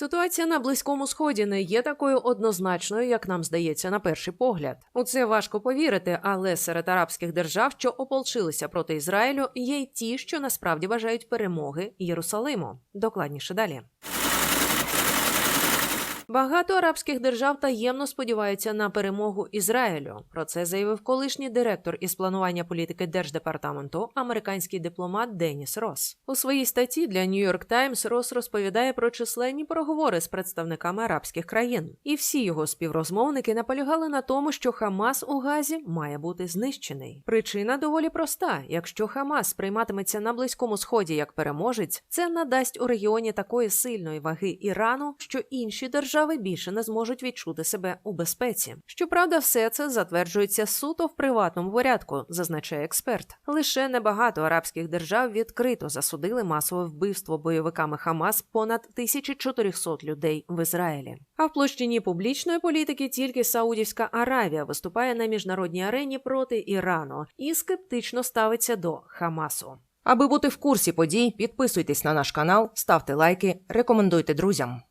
Ситуація на близькому сході не є такою однозначною, як нам здається на перший погляд. У це важко повірити, але серед арабських держав, що ополчилися проти Ізраїлю, є й ті, що насправді бажають перемоги Єрусалиму. Докладніше далі. Багато арабських держав таємно сподіваються на перемогу Ізраїлю. Про це заявив колишній директор із планування політики держдепартаменту, американський дипломат Деніс Рос. У своїй статті для York Times Рос розповідає про численні переговори з представниками арабських країн, і всі його співрозмовники наполягали на тому, що Хамас у Газі має бути знищений. Причина доволі проста: якщо Хамас сприйматиметься на близькому сході як переможець, це надасть у регіоні такої сильної ваги Ірану, що інші держави більше не зможуть відчути себе у безпеці. Щоправда, все це затверджується суто в приватному порядку, зазначає експерт. Лише небагато арабських держав відкрито засудили масове вбивство бойовиками Хамас понад 1400 людей в Ізраїлі. А в площині публічної політики тільки Саудівська Аравія виступає на міжнародній арені проти Ірану і скептично ставиться до Хамасу. Аби бути в курсі подій, підписуйтесь на наш канал, ставте лайки, рекомендуйте друзям.